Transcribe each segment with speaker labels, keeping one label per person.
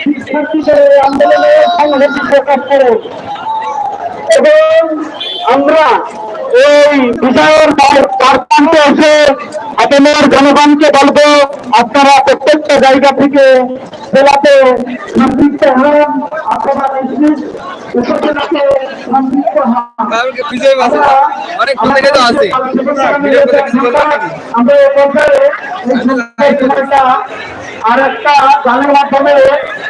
Speaker 1: শিক্ষার্থীদের আন্দোলনে সংহতি প্রকাশ করুন এবং আমরা এই বিষয়ের তার প্রান্তে এসে আপনার জনগণকে বলব আপনারা প্রত্যেকটা জায়গা থেকে জেলাতে সম্পৃক্ত হন আপনারা আর একটা গানের মাধ্যমে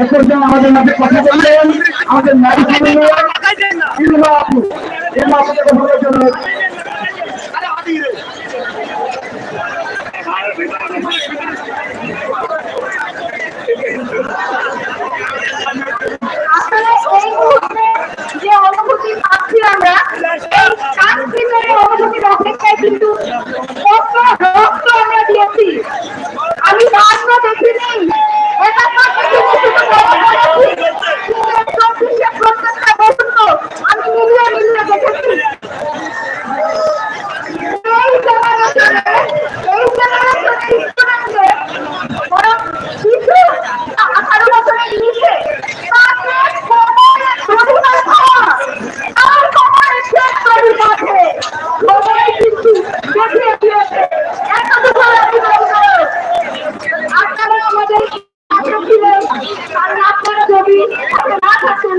Speaker 1: একজন আমাদের মাঝে কথা বললেন, আমাদের নারী ইলমা আপু ইলমা আপুকে কথা বলার জন্য
Speaker 2: আমরা কিন্তু আমরা দিয়েছি।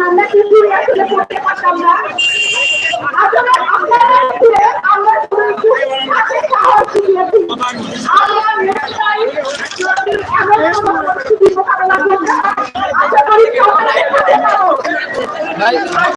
Speaker 2: আমরা কিন্তু আসলে করতে পারতাম না? আসলে আপনারা আমরা শুধু সাথে সাহস শিখিয়েছি আমার নেক্সট টাইম এমন কোনো পরিস্থিতি মোকাবেলা করতে আশা করি সবাই করতে পারো